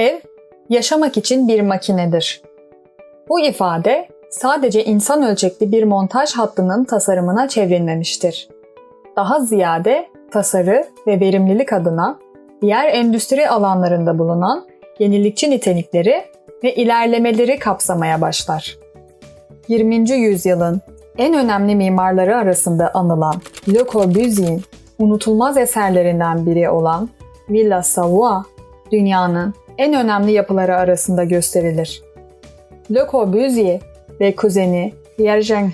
Ev, yaşamak için bir makinedir. Bu ifade sadece insan ölçekli bir montaj hattının tasarımına çevrilmemiştir. Daha ziyade tasarı ve verimlilik adına diğer endüstri alanlarında bulunan yenilikçi nitelikleri ve ilerlemeleri kapsamaya başlar. 20. yüzyılın en önemli mimarları arasında anılan Le Corbusier'in unutulmaz eserlerinden biri olan Villa Savoie, dünyanın en önemli yapıları arasında gösterilir. Le Corbusier ve kuzeni Pierre Jean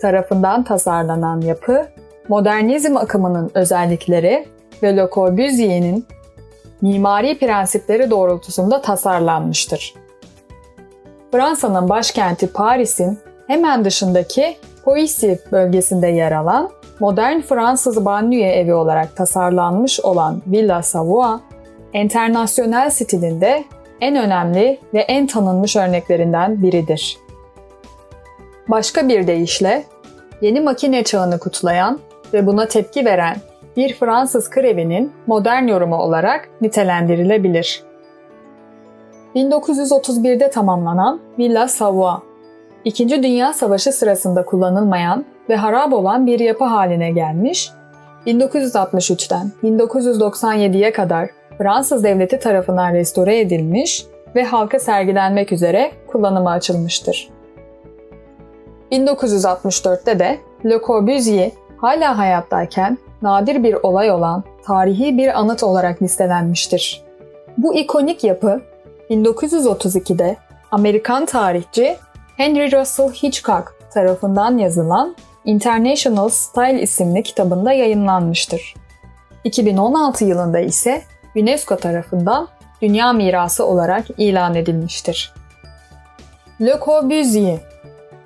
tarafından tasarlanan yapı, modernizm akımının özellikleri ve Le Corbusier'in mimari prensipleri doğrultusunda tasarlanmıştır. Fransa'nın başkenti Paris'in hemen dışındaki Poissy bölgesinde yer alan modern Fransız banliyö evi olarak tasarlanmış olan Villa Savoie, internasyonel stilinde en önemli ve en tanınmış örneklerinden biridir. Başka bir deyişle, yeni makine çağını kutlayan ve buna tepki veren bir Fransız krevinin modern yorumu olarak nitelendirilebilir. 1931'de tamamlanan Villa Savoie, İkinci Dünya Savaşı sırasında kullanılmayan ve harap olan bir yapı haline gelmiş, 1963'ten 1997'ye kadar Fransız devleti tarafından restore edilmiş ve halka sergilenmek üzere kullanıma açılmıştır. 1964'te de Le Corbusier hala hayattayken nadir bir olay olan tarihi bir anıt olarak listelenmiştir. Bu ikonik yapı 1932'de Amerikan tarihçi Henry Russell Hitchcock tarafından yazılan International Style isimli kitabında yayınlanmıştır. 2016 yılında ise UNESCO tarafından Dünya Mirası olarak ilan edilmiştir. Le Corbusier,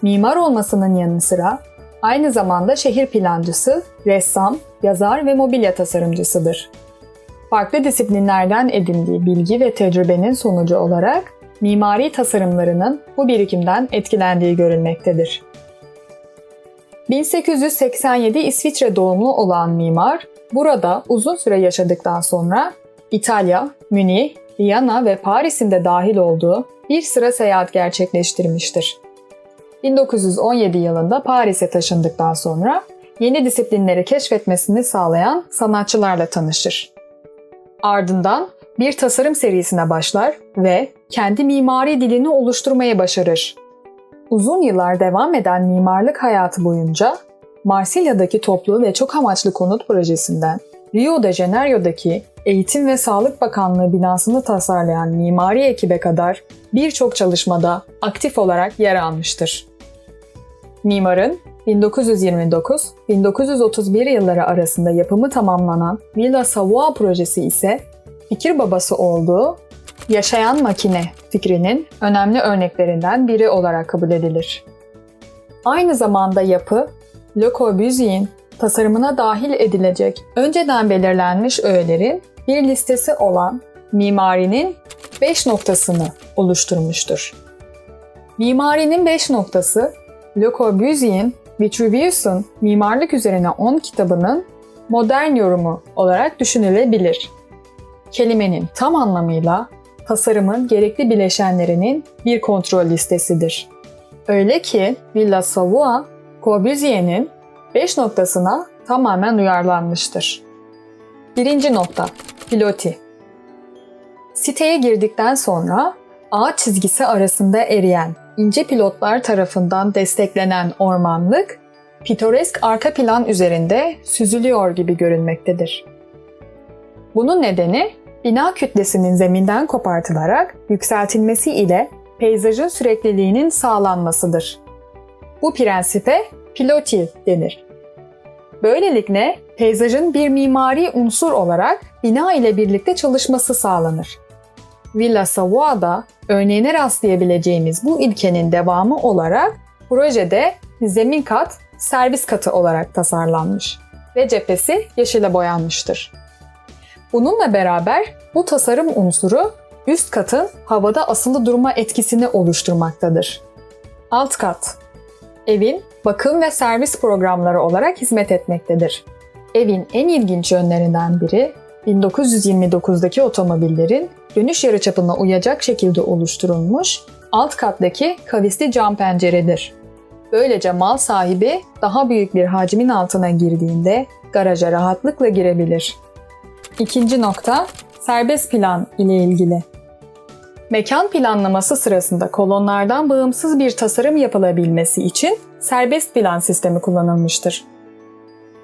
mimar olmasının yanı sıra aynı zamanda şehir plancısı, ressam, yazar ve mobilya tasarımcısıdır. Farklı disiplinlerden edindiği bilgi ve tecrübenin sonucu olarak mimari tasarımlarının bu birikimden etkilendiği görülmektedir. 1887 İsviçre doğumlu olan mimar, burada uzun süre yaşadıktan sonra İtalya, Münih, Viyana ve Paris'in de dahil olduğu bir sıra seyahat gerçekleştirmiştir. 1917 yılında Paris'e taşındıktan sonra yeni disiplinleri keşfetmesini sağlayan sanatçılarla tanışır. Ardından bir tasarım serisine başlar ve kendi mimari dilini oluşturmaya başarır. Uzun yıllar devam eden mimarlık hayatı boyunca Marsilya'daki toplu ve çok amaçlı konut projesinden Rio de Janeiro'daki Eğitim ve Sağlık Bakanlığı binasını tasarlayan mimari ekibe kadar birçok çalışmada aktif olarak yer almıştır. Mimarın 1929-1931 yılları arasında yapımı tamamlanan Villa Savoie projesi ise fikir babası olduğu yaşayan makine fikrinin önemli örneklerinden biri olarak kabul edilir. Aynı zamanda yapı, Le Corbusier'in tasarımına dahil edilecek önceden belirlenmiş öğelerin bir listesi olan mimarinin 5 noktasını oluşturmuştur. Mimarinin 5 noktası, Le Corbusier'in Vitruvius'un mimarlık üzerine 10 kitabının modern yorumu olarak düşünülebilir. Kelimenin tam anlamıyla tasarımın gerekli bileşenlerinin bir kontrol listesidir. Öyle ki Villa Savoie, Corbusier'in 5 noktasına tamamen uyarlanmıştır. Birinci nokta, piloti. Siteye girdikten sonra ağaç çizgisi arasında eriyen ince pilotlar tarafından desteklenen ormanlık, pitoresk arka plan üzerinde süzülüyor gibi görünmektedir. Bunun nedeni bina kütlesinin zeminden kopartılarak yükseltilmesi ile peyzajın sürekliliğinin sağlanmasıdır. Bu prensipe piloti denir. Böylelikle peyzajın bir mimari unsur olarak bina ile birlikte çalışması sağlanır. Villa Savoie'da örneğine rastlayabileceğimiz bu ilkenin devamı olarak projede zemin kat servis katı olarak tasarlanmış ve cephesi yeşile boyanmıştır. Bununla beraber bu tasarım unsuru üst katın havada asılı durma etkisini oluşturmaktadır. Alt kat evin bakım ve servis programları olarak hizmet etmektedir. Evin en ilginç yönlerinden biri 1929'daki otomobillerin dönüş yarıçapına uyacak şekilde oluşturulmuş alt kattaki kavisli cam penceredir. Böylece mal sahibi daha büyük bir hacmin altına girdiğinde garaja rahatlıkla girebilir. İkinci nokta serbest plan ile ilgili. Mekan planlaması sırasında kolonlardan bağımsız bir tasarım yapılabilmesi için serbest plan sistemi kullanılmıştır.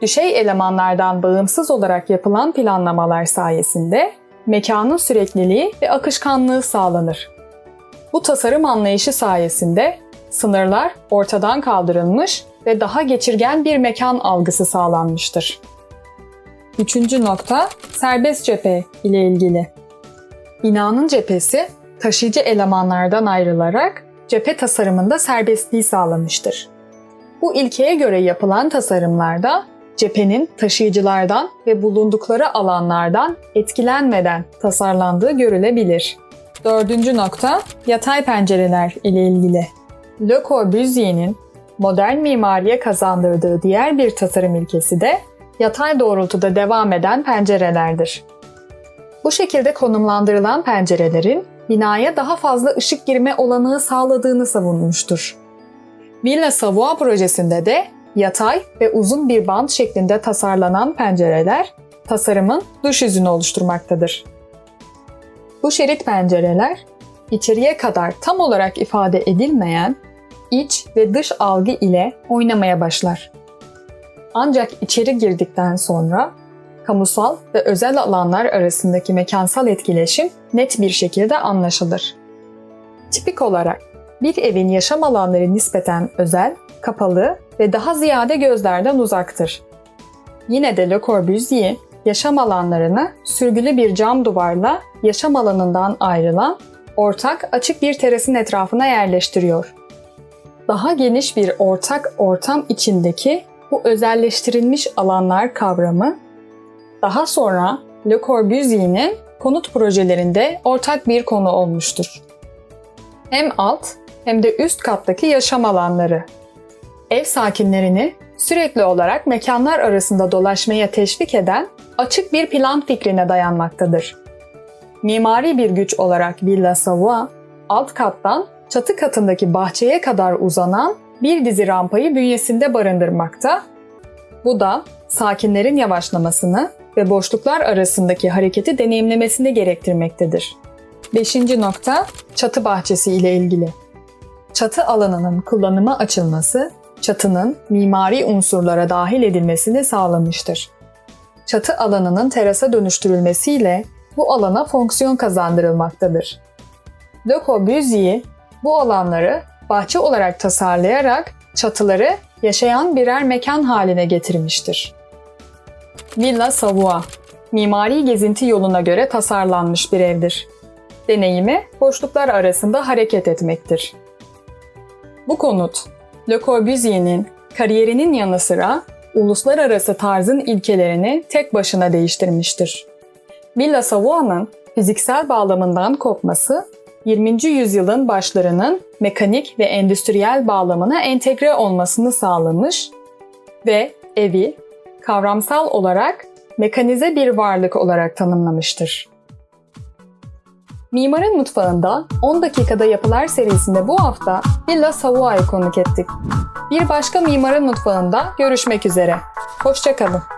Düşey elemanlardan bağımsız olarak yapılan planlamalar sayesinde mekanın sürekliliği ve akışkanlığı sağlanır. Bu tasarım anlayışı sayesinde sınırlar ortadan kaldırılmış ve daha geçirgen bir mekan algısı sağlanmıştır. Üçüncü nokta serbest cephe ile ilgili. Binanın cephesi taşıyıcı elemanlardan ayrılarak cephe tasarımında serbestliği sağlamıştır. Bu ilkeye göre yapılan tasarımlarda cephenin taşıyıcılardan ve bulundukları alanlardan etkilenmeden tasarlandığı görülebilir. Dördüncü nokta yatay pencereler ile ilgili. Le Corbusier'in modern mimariye kazandırdığı diğer bir tasarım ilkesi de yatay doğrultuda devam eden pencerelerdir. Bu şekilde konumlandırılan pencerelerin binaya daha fazla ışık girme olanağı sağladığını savunmuştur. Villa Savoie projesinde de yatay ve uzun bir bant şeklinde tasarlanan pencereler tasarımın dış yüzünü oluşturmaktadır. Bu şerit pencereler içeriye kadar tam olarak ifade edilmeyen iç ve dış algı ile oynamaya başlar. Ancak içeri girdikten sonra kamusal ve özel alanlar arasındaki mekansal etkileşim net bir şekilde anlaşılır. Tipik olarak bir evin yaşam alanları nispeten özel, kapalı ve daha ziyade gözlerden uzaktır. Yine de Le Corbusier yaşam alanlarını sürgülü bir cam duvarla yaşam alanından ayrılan ortak açık bir terasın etrafına yerleştiriyor. Daha geniş bir ortak ortam içindeki bu özelleştirilmiş alanlar kavramı daha sonra Le Corbusier'in konut projelerinde ortak bir konu olmuştur. Hem alt hem de üst kattaki yaşam alanları. Ev sakinlerini sürekli olarak mekanlar arasında dolaşmaya teşvik eden açık bir plan fikrine dayanmaktadır. Mimari bir güç olarak Villa Savoie, alt kattan çatı katındaki bahçeye kadar uzanan bir dizi rampayı bünyesinde barındırmakta. Bu da sakinlerin yavaşlamasını ve boşluklar arasındaki hareketi deneyimlemesini gerektirmektedir. Beşinci nokta çatı bahçesi ile ilgili. Çatı alanının kullanıma açılması, çatının mimari unsurlara dahil edilmesini sağlamıştır. Çatı alanının terasa dönüştürülmesiyle bu alana fonksiyon kazandırılmaktadır. Le Corbusier bu alanları bahçe olarak tasarlayarak çatıları yaşayan birer mekan haline getirmiştir. Villa Savoie, mimari gezinti yoluna göre tasarlanmış bir evdir. Deneyimi boşluklar arasında hareket etmektir. Bu konut, Le Corbusier'in kariyerinin yanı sıra uluslararası tarzın ilkelerini tek başına değiştirmiştir. Villa Savoie'nin fiziksel bağlamından kopması 20. yüzyılın başlarının mekanik ve endüstriyel bağlamına entegre olmasını sağlamış ve evi kavramsal olarak mekanize bir varlık olarak tanımlamıştır. Mimarın Mutfağında 10 dakikada yapılar serisinde bu hafta Villa Savoie'yi konuk ettik. Bir başka Mimarın Mutfağında görüşmek üzere. Hoşçakalın.